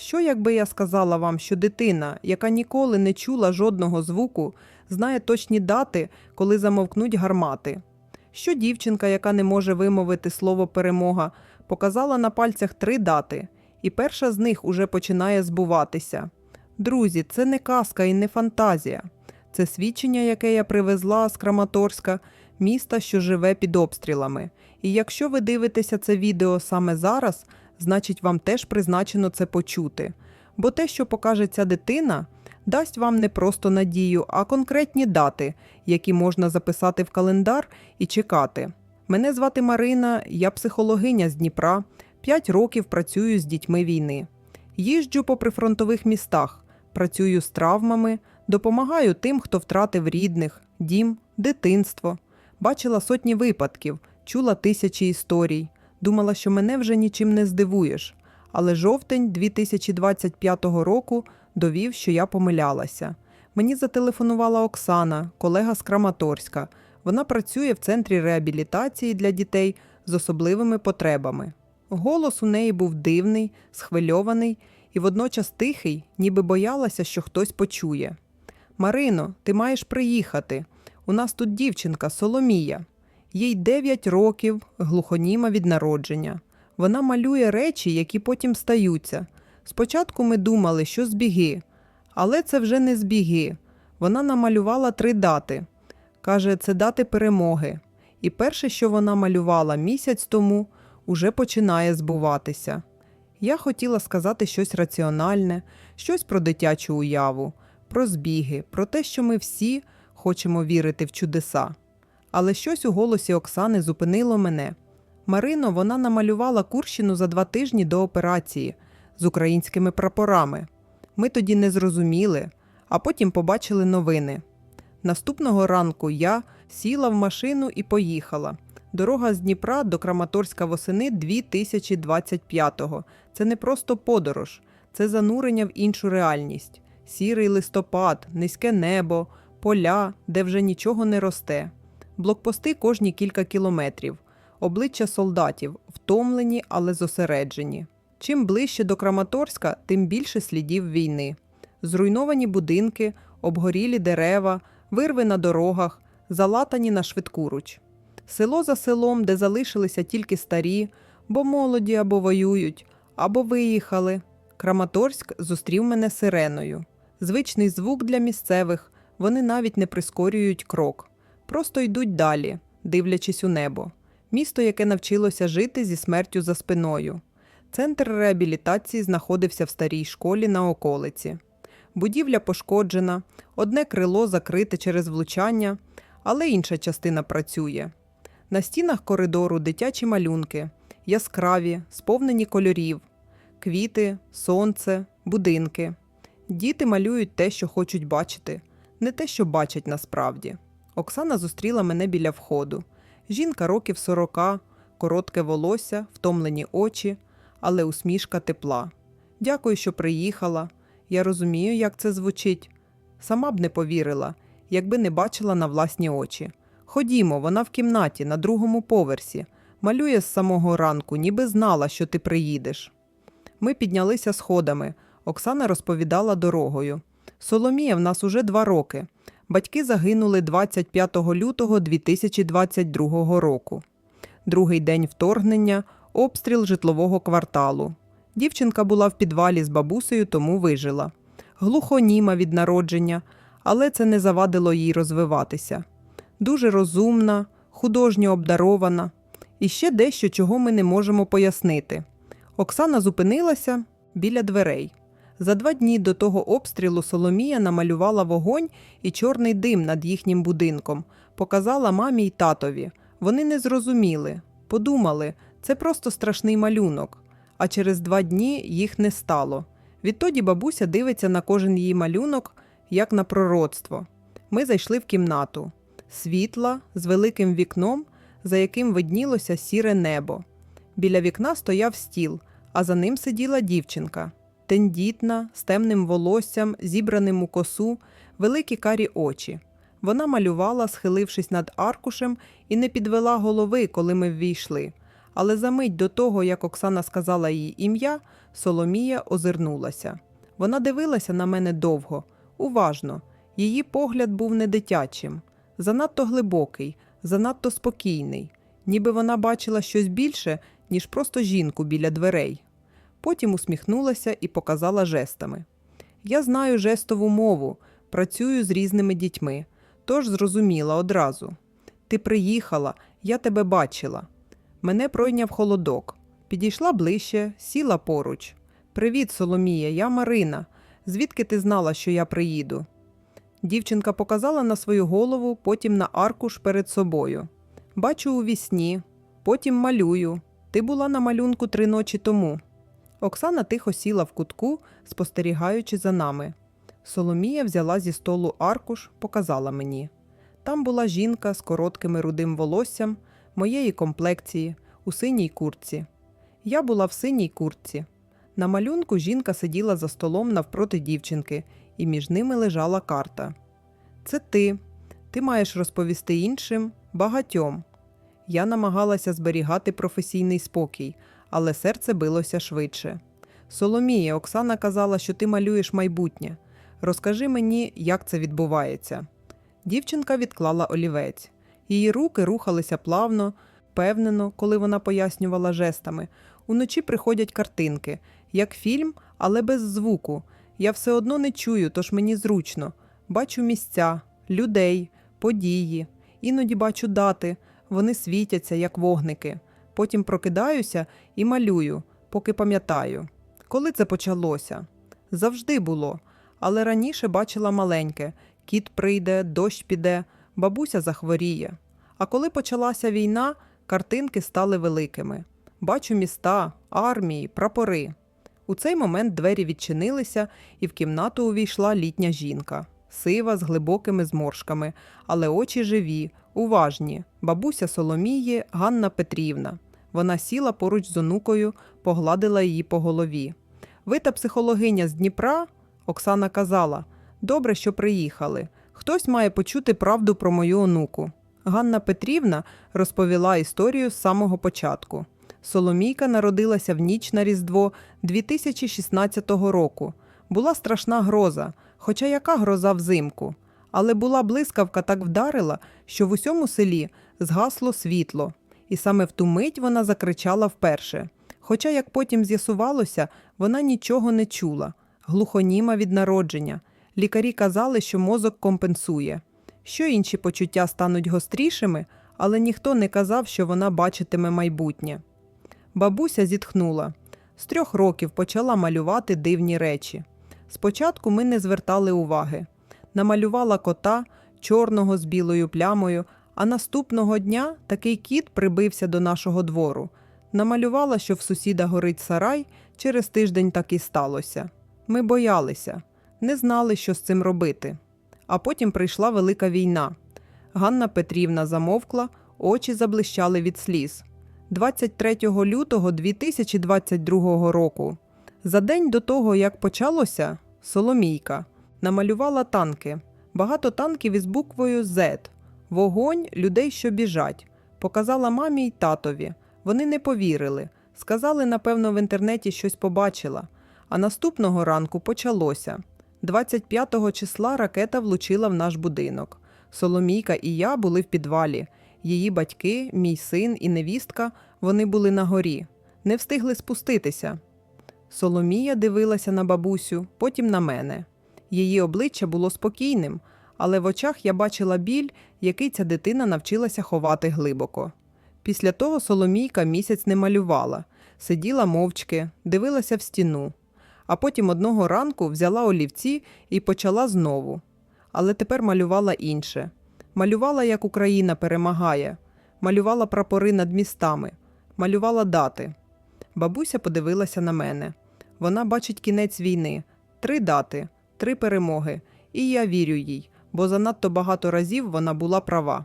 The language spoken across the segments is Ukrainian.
Що, якби я сказала вам, що дитина, яка ніколи не чула жодного звуку, знає точні дати, коли замовкнуть гармати? Що дівчинка, яка не може вимовити слово перемога, показала на пальцях три дати, і перша з них уже починає збуватися. Друзі, це не казка і не фантазія. Це свідчення, яке я привезла з Краматорська, міста, що живе під обстрілами. І якщо ви дивитеся це відео саме зараз, значить вам теж призначено це почути. Бо те, що покаже ця дитина, дасть вам не просто надію, а конкретні дати, які можна записати в календар і чекати. Мене звати Марина, я психологиня з Дніпра, 5 років працюю з дітьми війни. Їжджу по прифронтових містах, працюю з травмами, допомагаю тим, хто втратив рідних, дім, дитинство. Бачила сотні випадків, чула тисячі історій. Думала, що мене вже нічим не здивуєш. Але жовтень 2025 року довів, що я помилялася. Мені зателефонувала Оксана, колега з Краматорська. Вона працює в центрі реабілітації для дітей з особливими потребами. Голос у неї був дивний, схвильований і водночас тихий, ніби боялася, що хтось почує. Марино, ти маєш приїхати. У нас тут дівчинка Соломія. Їй 9 років, глухоніма від народження. Вона малює речі, які потім стаються. Спочатку ми думали, що збіги, але це вже не збіги. Вона намалювала три дати. Каже, це дати перемоги. І перше, що вона малювала місяць тому, уже починає збуватися. Я хотіла сказати щось раціональне, щось про дитячу уяву, про збіги, про те, що ми всі хочемо вірити в чудеса. Але щось у голосі Оксани зупинило мене. Марино вона намалювала Курщину за два тижні до операції з українськими прапорами. Ми тоді не зрозуміли, а потім побачили новини. Наступного ранку я сіла в машину і поїхала. Дорога з Дніпра до Краматорська восени 2025-го. Це не просто подорож, це занурення в іншу реальність. Сірий листопад, низьке небо, поля, де вже нічого не росте. Блокпости кожні кілька кілометрів, обличчя солдатів, втомлені, але зосереджені. Чим ближче до Краматорська, тим більше слідів війни. Зруйновані будинки, обгорілі дерева, вирви на дорогах, залатані на швидкуруч. Село за селом, де залишилися тільки старі, бо молоді або воюють, або виїхали. Краматорськ зустрів мене сиреною. Звичний звук для місцевих, вони навіть не прискорюють крок, просто йдуть далі, дивлячись у небо. Місто, яке навчилося жити зі смертю за спиною. Центр реабілітації знаходився в старій школі на околиці. Будівля пошкоджена, одне крило закрите через влучання, але інша частина працює. На стінах коридору дитячі малюнки, яскраві, сповнені кольорів, квіти, сонце, будинки. Діти малюють те, що хочуть бачити, не те, що бачать насправді. Оксана зустріла мене біля входу. Жінка років сорока, коротке волосся, втомлені очі, але усмішка тепла. Дякую, що приїхала. Я розумію, як це звучить. Сама б не повірила, якби не бачила на власні очі. Ходімо, вона в кімнаті на другому поверсі, малює з самого ранку, ніби знала, що ти приїдеш. Ми піднялися сходами. Оксана розповідала дорогою. Соломія в нас уже два роки. Батьки загинули 25 лютого 2022 року. Другий день вторгнення обстріл житлового кварталу. Дівчинка була в підвалі з бабусею, тому вижила. Глухоніма від народження, але це не завадило їй розвиватися. Дуже розумна, художньо обдарована і ще дещо, чого ми не можемо пояснити. Оксана зупинилася біля дверей. За два дні до того обстрілу Соломія намалювала вогонь і чорний дим над їхнім будинком, показала мамі й татові. Вони не зрозуміли, подумали, це просто страшний малюнок. А через два дні їх не стало. Відтоді бабуся дивиться на кожен її малюнок, як на пророцтво. Ми зайшли в кімнату. Світла з великим вікном, за яким виднілося сіре небо. Біля вікна стояв стіл, а за ним сиділа дівчинка. Тендітна, з темним волоссям, зібраним у косу, великі карі очі. Вона малювала, схилившись над аркушем, і не підвела голови, коли ми ввійшли. Але за мить до того, як Оксана сказала її ім'я, Соломія озирнулася. Вона дивилася на мене довго, уважно. Її погляд був не дитячим, занадто глибокий, занадто спокійний, ніби вона бачила щось більше, ніж просто жінку біля дверей. Потім усміхнулася і показала жестами. Я знаю жестову мову, працюю з різними дітьми, тож зрозуміла одразу. Ти приїхала, я тебе бачила. Мене пройняв холодок. Підійшла ближче, сіла поруч. Привіт, Соломія, я Марина. Звідки ти знала, що я приїду? Дівчинка показала на свою голову, потім на аркуш перед собою. Бачу у вісні, потім малюю. Ти була на малюнку три ночі тому. Оксана тихо сіла в кутку, спостерігаючи за нами. Соломія взяла зі столу аркуш, показала мені. Там була жінка з короткими рудим волоссям, моєї комплекції, у синій куртці. Я була в синій куртці. На малюнку жінка сиділа за столом навпроти дівчинки, і між ними лежала карта. Це ти. Ти маєш розповісти іншим багатьом. Я намагалася зберігати професійний спокій, але серце билося швидше. Соломія, Оксана казала, що ти малюєш майбутнє. Розкажи мені, як це відбувається. Дівчинка відклала олівець. Її руки рухалися плавно, впевнено, коли вона пояснювала жестами. Уночі приходять картинки, як фільм, але без звуку. Я все одно не чую, тож мені зручно. Бачу місця, людей, події, іноді бачу дати, вони світяться, як вогники. Потім прокидаюся і малюю, поки пам'ятаю. Коли це почалося? Завжди було, але раніше бачила маленьке: кіт прийде, дощ піде, бабуся захворіє. А коли почалася війна, картинки стали великими. Бачу міста, армії, прапори. У цей момент двері відчинилися, і в кімнату увійшла літня жінка, сива з глибокими зморшками, але очі живі, уважні. Бабуся Соломії Ганна Петрівна. Вона сіла поруч з онукою, погладила її по голові. Ви та психологиня з Дніпра? Оксана казала. Добре, що приїхали. Хтось має почути правду про мою онуку. Ганна Петрівна розповіла історію з самого початку. Соломійка народилася в ніч на Різдво 2016 року. Була страшна гроза, хоча яка гроза взимку. Але була блискавка так вдарила, що в усьому селі згасло світло, і саме в ту мить вона закричала вперше. Хоча, як потім з'ясувалося, вона нічого не чула, глухоніма від народження. Лікарі казали, що мозок компенсує. Що інші почуття стануть гострішими, але ніхто не казав, що вона бачитиме майбутнє. Бабуся зітхнула. З трьох років почала малювати дивні речі. Спочатку ми не звертали уваги. Намалювала кота, чорного з білою плямою, а наступного дня такий кіт прибився до нашого двору. Намалювала, що в сусіда горить сарай, через тиждень так і сталося. Ми боялися, не знали, що з цим робити. А потім прийшла велика війна. Ганна Петрівна замовкла, очі заблищали від сліз. 23 лютого 2022 року. За день до того, як почалося, Соломійка намалювала танки. Багато танків із буквою Z. Вогонь людей, що біжать. Показала мамі й татові. Вони не повірили. Сказали, напевно, в інтернеті щось побачила. А наступного ранку почалося. 25 числа ракета влучила в наш будинок. Соломійка і я були в підвалі. Її батьки, мій син і невістка вони були на горі, не встигли спуститися. Соломія дивилася на бабусю, потім на мене. Її обличчя було спокійним, але в очах я бачила біль, який ця дитина навчилася ховати глибоко. Після того Соломійка місяць не малювала, сиділа мовчки, дивилася в стіну, а потім одного ранку взяла олівці і почала знову. Але тепер малювала інше. Малювала, як Україна перемагає, малювала прапори над містами, малювала дати. Бабуся подивилася на мене. Вона бачить кінець війни, три дати, три перемоги, і я вірю їй, бо занадто багато разів вона була права.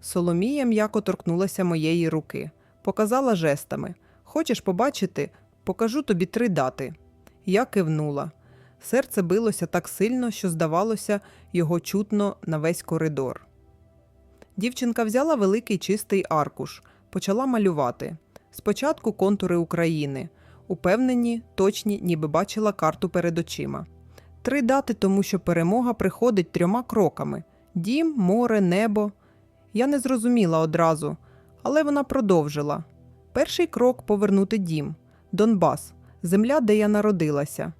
Соломія м'яко торкнулася моєї руки, показала жестами: Хочеш побачити? Покажу тобі три дати. Я кивнула. Серце билося так сильно, що, здавалося, його чутно на весь коридор. Дівчинка взяла великий чистий аркуш, почала малювати. Спочатку контури України. Упевнені, точні, ніби бачила карту перед очима. Три дати, тому що перемога приходить трьома кроками: дім, море, небо. Я не зрозуміла одразу, але вона продовжила. Перший крок повернути дім, Донбас, земля, де я народилася.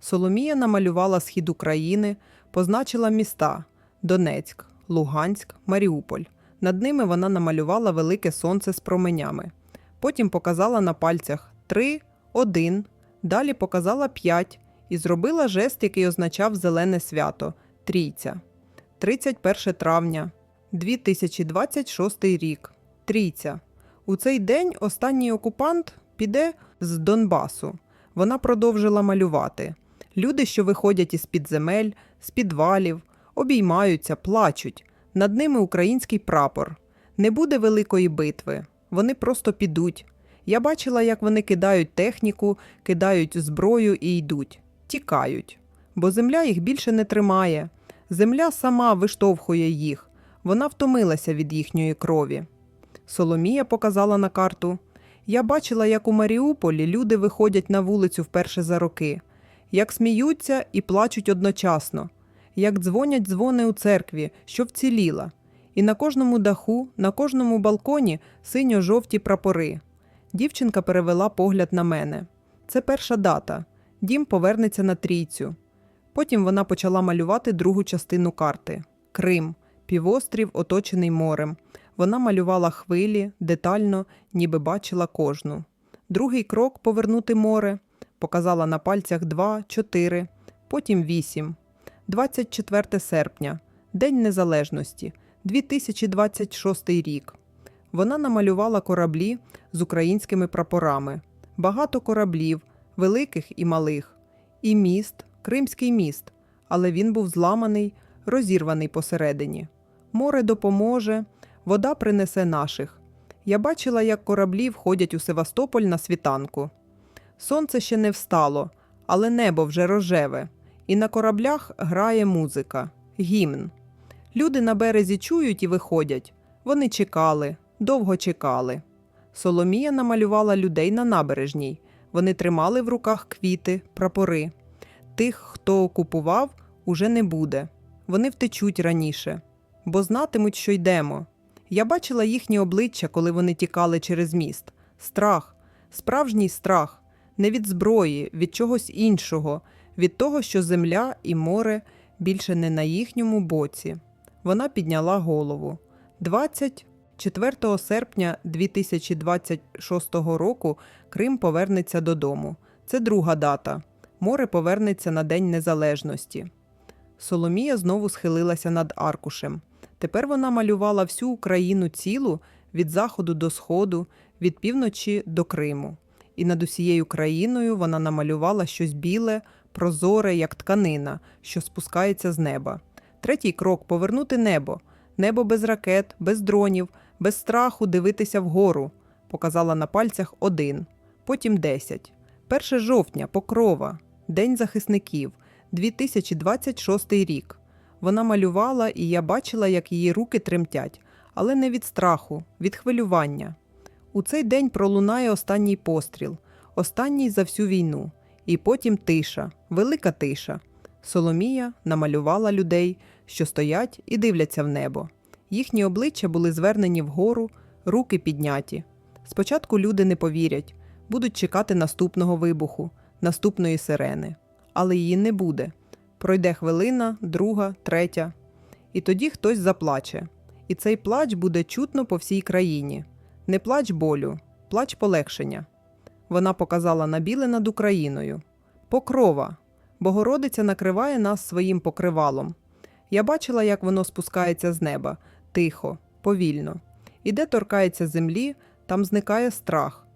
Соломія намалювала схід України, позначила міста Донецьк, Луганськ, Маріуполь. Над ними вона намалювала велике сонце з променями. Потім показала на пальцях 3, 1, далі показала 5 і зробила жест, який означав зелене свято Трійця. 31 травня 2026 рік. Трійця. У цей день останній окупант піде з Донбасу. Вона продовжила малювати. Люди, що виходять із підземель, з підвалів, обіймаються, плачуть. Над ними український прапор. Не буде великої битви. Вони просто підуть. Я бачила, як вони кидають техніку, кидають зброю і йдуть, тікають. Бо земля їх більше не тримає. Земля сама виштовхує їх. Вона втомилася від їхньої крові. Соломія показала на карту. Я бачила, як у Маріуполі люди виходять на вулицю вперше за роки, як сміються і плачуть одночасно, як дзвонять дзвони у церкві, що вціліла, і на кожному даху, на кожному балконі синьо-жовті прапори. Дівчинка перевела погляд на мене. Це перша дата. Дім повернеться на трійцю. Потім вона почала малювати другу частину карти Крим, півострів, оточений морем. Вона малювала хвилі детально, ніби бачила кожну. Другий крок повернути море. Показала на пальцях 2, 4, потім 8. 24 серпня, День Незалежності, 2026 рік. Вона намалювала кораблі з українськими прапорами, багато кораблів, великих і малих, і міст, Кримський міст, але він був зламаний, розірваний посередині. Море допоможе, вода принесе наших. Я бачила, як кораблі входять у Севастополь на світанку. Сонце ще не встало, але небо вже рожеве, і на кораблях грає музика, гімн. Люди на березі чують і виходять. Вони чекали, довго чекали. Соломія намалювала людей на набережній. Вони тримали в руках квіти, прапори. Тих, хто окупував, уже не буде. Вони втечуть раніше, бо знатимуть, що йдемо. Я бачила їхні обличчя, коли вони тікали через міст. Страх, справжній страх, не від зброї, від чогось іншого, від того, що земля і море більше не на їхньому боці. Вона підняла голову. 24 серпня 2026 року Крим повернеться додому. Це друга дата. Море повернеться на День Незалежності. Соломія знову схилилася над аркушем. Тепер вона малювала всю Україну цілу від заходу до сходу, від півночі до Криму. І над усією країною вона намалювала щось біле, прозоре, як тканина, що спускається з неба. Третій крок повернути небо. Небо без ракет, без дронів, без страху дивитися вгору. Показала на пальцях один, потім десять. 1 жовтня, покрова, День захисників, 2026 рік. Вона малювала, і я бачила, як її руки тремтять, але не від страху, від хвилювання. У цей день пролунає останній постріл, останній за всю війну, і потім тиша, велика тиша. Соломія намалювала людей, що стоять і дивляться в небо. Їхні обличчя були звернені вгору, руки підняті. Спочатку люди не повірять, будуть чекати наступного вибуху, наступної сирени. Але її не буде. Пройде хвилина, друга, третя. І тоді хтось заплаче. І цей плач буде чутно по всій країні. Не плач болю, плач полегшення. Вона показала на біле над Україною. Покрова. Богородиця накриває нас своїм покривалом. Я бачила, як воно спускається з неба, тихо, повільно. І де торкається землі, там зникає страх.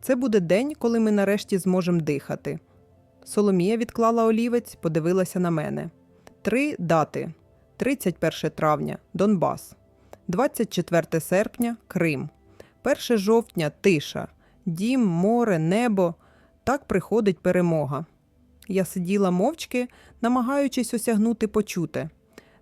Це буде день, коли ми нарешті зможемо дихати. Соломія відклала олівець, подивилася на мене. Три дати: 31 травня Донбас, 24 серпня Крим, 1 жовтня тиша, дім, море, небо. Так приходить перемога. Я сиділа мовчки, намагаючись осягнути почуте.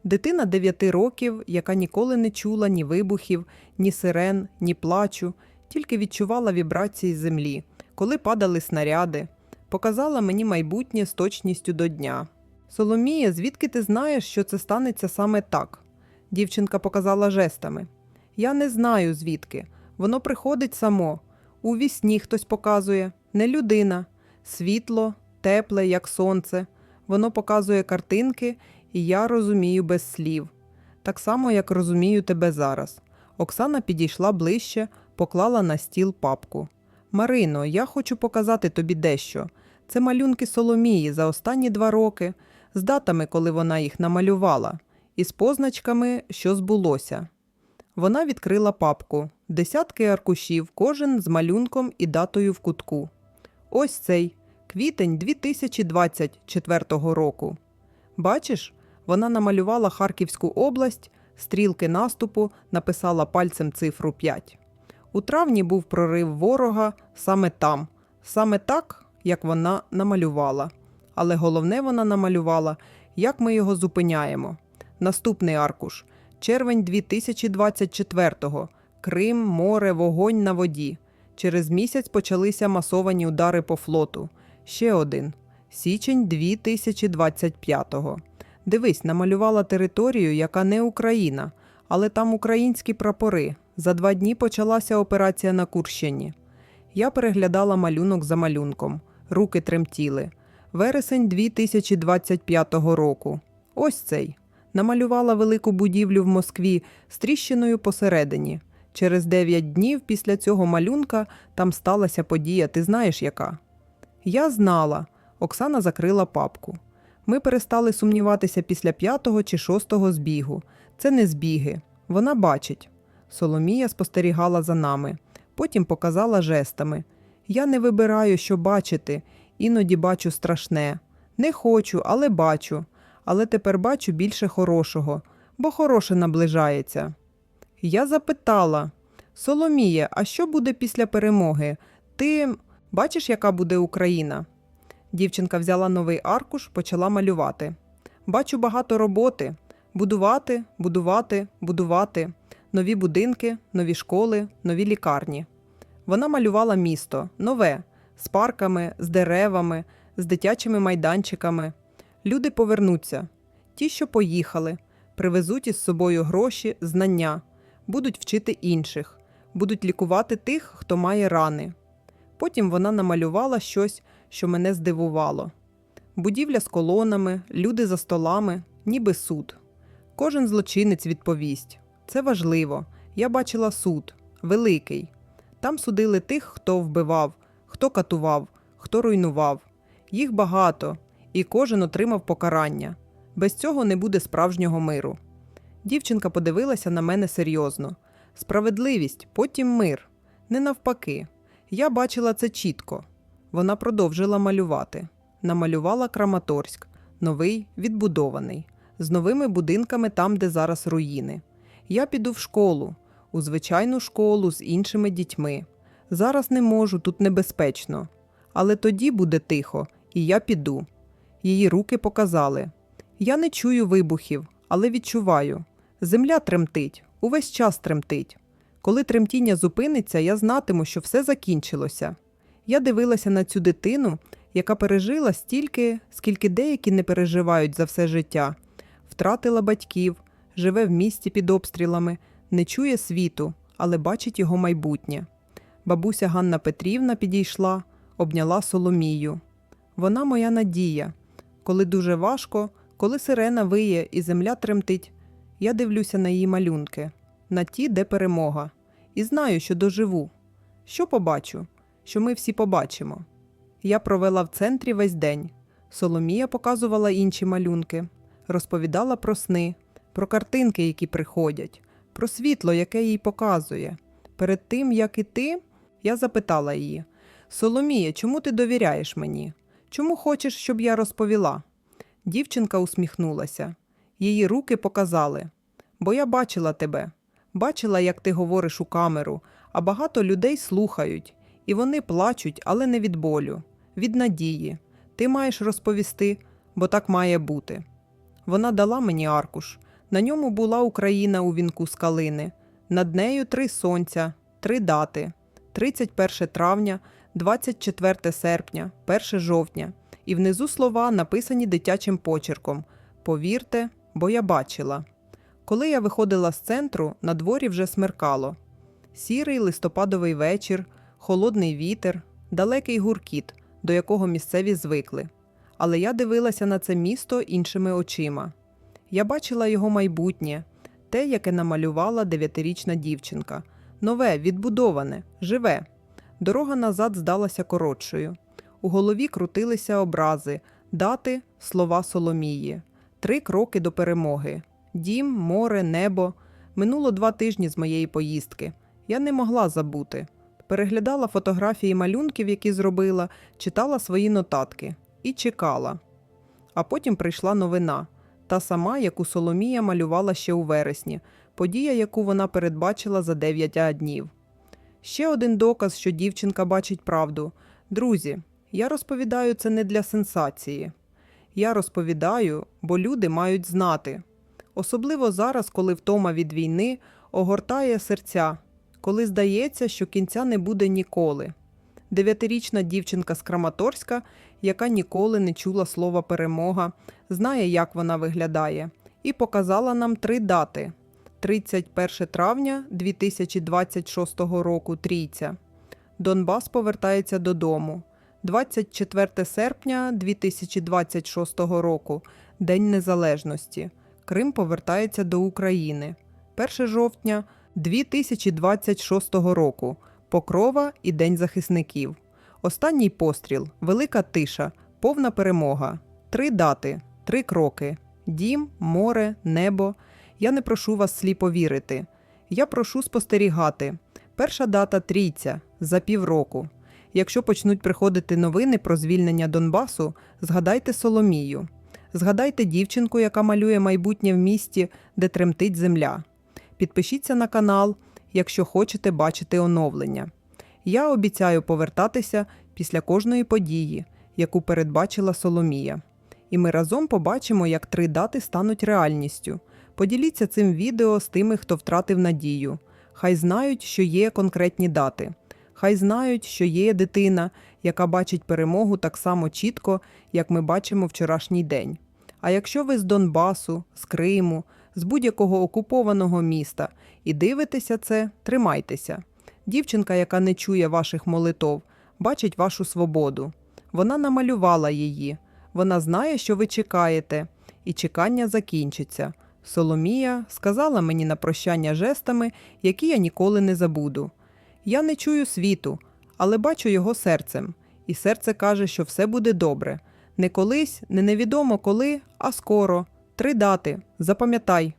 Дитина 9 років, яка ніколи не чула ні вибухів, ні сирен, ні плачу, тільки відчувала вібрації землі, коли падали снаряди. Показала мені майбутнє з точністю до дня. Соломія, звідки ти знаєш, що це станеться саме так? Дівчинка показала жестами. Я не знаю звідки. Воно приходить само. У вісні хтось показує, не людина. Світло, тепле, як сонце. Воно показує картинки, і я розумію без слів. Так само, як розумію тебе зараз. Оксана підійшла ближче, поклала на стіл папку. Марино, я хочу показати тобі дещо. Це малюнки Соломії за останні два роки, з датами, коли вона їх намалювала, і з позначками, що збулося. Вона відкрила папку, десятки аркушів, кожен з малюнком і датою в кутку. Ось цей квітень 2024 року. Бачиш, вона намалювала Харківську область, стрілки наступу, написала пальцем цифру 5. У травні був прорив ворога саме там, саме так, як вона намалювала. Але головне вона намалювала, як ми його зупиняємо. Наступний аркуш. Червень 2024-го. Крим, море, вогонь на воді. Через місяць почалися масовані удари по флоту. Ще один. Січень 2025-го. Дивись, намалювала територію, яка не Україна, але там українські прапори. За два дні почалася операція на Курщині. Я переглядала малюнок за малюнком. Руки тремтіли. Вересень 2025 року. Ось цей. Намалювала велику будівлю в Москві з тріщиною посередині. Через 9 днів після цього малюнка там сталася подія, ти знаєш яка? Я знала. Оксана закрила папку. Ми перестали сумніватися після п'ятого чи шостого збігу. Це не збіги. Вона бачить. Соломія спостерігала за нами. Потім показала жестами. Я не вибираю, що бачити, іноді бачу страшне. Не хочу, але бачу. Але тепер бачу більше хорошого, бо хороше наближається. Я запитала Соломіє, а що буде після перемоги? Ти бачиш, яка буде Україна? Дівчинка взяла новий аркуш, почала малювати. Бачу багато роботи будувати, будувати, будувати, нові будинки, нові школи, нові лікарні. Вона малювала місто нове, з парками, з деревами, з дитячими майданчиками. Люди повернуться. Ті, що поїхали, привезуть із собою гроші, знання, будуть вчити інших, будуть лікувати тих, хто має рани. Потім вона намалювала щось, що мене здивувало. Будівля з колонами, люди за столами, ніби суд. Кожен злочинець відповість. Це важливо. Я бачила суд, великий. Там судили тих, хто вбивав, хто катував, хто руйнував. Їх багато, і кожен отримав покарання. Без цього не буде справжнього миру. Дівчинка подивилася на мене серйозно. Справедливість, потім мир. Не навпаки. Я бачила це чітко. Вона продовжила малювати. Намалювала Краматорськ, новий, відбудований, з новими будинками там, де зараз руїни. Я піду в школу, у звичайну школу з іншими дітьми. Зараз не можу, тут небезпечно. Але тоді буде тихо, і я піду. Її руки показали. Я не чую вибухів, але відчуваю. Земля тремтить, увесь час тремтить. Коли тремтіння зупиниться, я знатиму, що все закінчилося. Я дивилася на цю дитину, яка пережила стільки, скільки деякі не переживають за все життя, втратила батьків, живе в місті під обстрілами, не чує світу, але бачить його майбутнє. Бабуся Ганна Петрівна підійшла, обняла Соломію. Вона моя надія. Коли дуже важко, коли сирена виє і земля тремтить, я дивлюся на її малюнки, на ті, де перемога, і знаю, що доживу. Що побачу? Що ми всі побачимо. Я провела в центрі весь день. Соломія показувала інші малюнки, розповідала про сни, про картинки, які приходять, про світло, яке їй показує. Перед тим, як іти, я запитала її: Соломія, чому ти довіряєш мені? Чому хочеш, щоб я розповіла? Дівчинка усміхнулася. Її руки показали. Бо я бачила тебе, бачила, як ти говориш у камеру, а багато людей слухають, і вони плачуть, але не від болю, від надії. Ти маєш розповісти, бо так має бути. Вона дала мені аркуш. На ньому була Україна у вінку з калини. Над нею три сонця, три дати 31 травня, 24 серпня, 1 жовтня. І внизу слова написані дитячим почерком. Повірте, бо я бачила. Коли я виходила з центру, на дворі вже смеркало. Сірий листопадовий вечір, холодний вітер, далекий гуркіт, до якого місцеві звикли. Але я дивилася на це місто іншими очима. Я бачила його майбутнє, те, яке намалювала дев'ятирічна дівчинка. Нове, відбудоване, живе. Дорога назад здалася коротшою. У голові крутилися образи, дати, слова Соломії, три кроки до перемоги. Дім, море, небо. Минуло два тижні з моєї поїздки. Я не могла забути. Переглядала фотографії малюнків, які зробила, читала свої нотатки і чекала. А потім прийшла новина, та сама, яку Соломія малювала ще у вересні, подія, яку вона передбачила за 9 днів. Ще один доказ, що дівчинка бачить правду. Друзі, я розповідаю це не для сенсації. Я розповідаю, бо люди мають знати. Особливо зараз, коли втома від війни огортає серця, коли здається, що кінця не буде ніколи. Дев'ятирічна дівчинка з Краматорська, яка ніколи не чула слова перемога, знає, як вона виглядає, і показала нам три дати: 31 травня 2026 року трійця. Донбас повертається додому. 24 серпня 2026 року День Незалежності. Крим повертається до України. 1 жовтня 2026 року. Покрова і День захисників. Останній постріл, велика тиша, повна перемога. Три дати, три кроки: дім, море, небо. Я не прошу вас сліпо вірити. Я прошу спостерігати. Перша дата трійця за півроку. Якщо почнуть приходити новини про звільнення Донбасу, згадайте Соломію. Згадайте дівчинку, яка малює майбутнє в місті, де тремтить земля. Підпишіться на канал, якщо хочете бачити оновлення. Я обіцяю повертатися після кожної події, яку передбачила Соломія. І ми разом побачимо, як три дати стануть реальністю. Поділіться цим відео з тими, хто втратив надію. Хай знають, що є конкретні дати. Хай знають, що є дитина, яка бачить перемогу так само чітко, як ми бачимо вчорашній день. А якщо ви з Донбасу, з Криму, з будь-якого окупованого міста і дивитеся це, тримайтеся. Дівчинка, яка не чує ваших молитов, бачить вашу свободу. Вона намалювала її. Вона знає, що ви чекаєте, і чекання закінчиться. Соломія сказала мені на прощання жестами, які я ніколи не забуду. Я не чую світу, але бачу його серцем, і серце каже, що все буде добре. Не колись, не невідомо коли, а скоро. Три дати. Запам'ятай.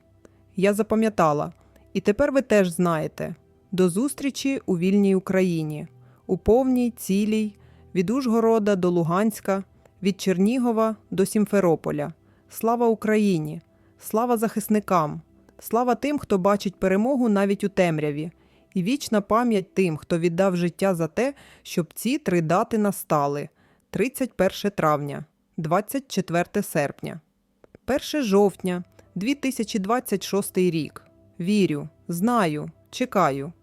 Я запам'ятала. І тепер ви теж знаєте. До зустрічі у вільній Україні, у повній, цілій, від Ужгорода до Луганська, від Чернігова до Сімферополя. Слава Україні! Слава захисникам! Слава тим, хто бачить перемогу навіть у темряві, і вічна пам'ять тим, хто віддав життя за те, щоб ці три дати настали: 31 травня, 24 серпня, 1 жовтня, 2026 рік. Вірю, знаю, чекаю.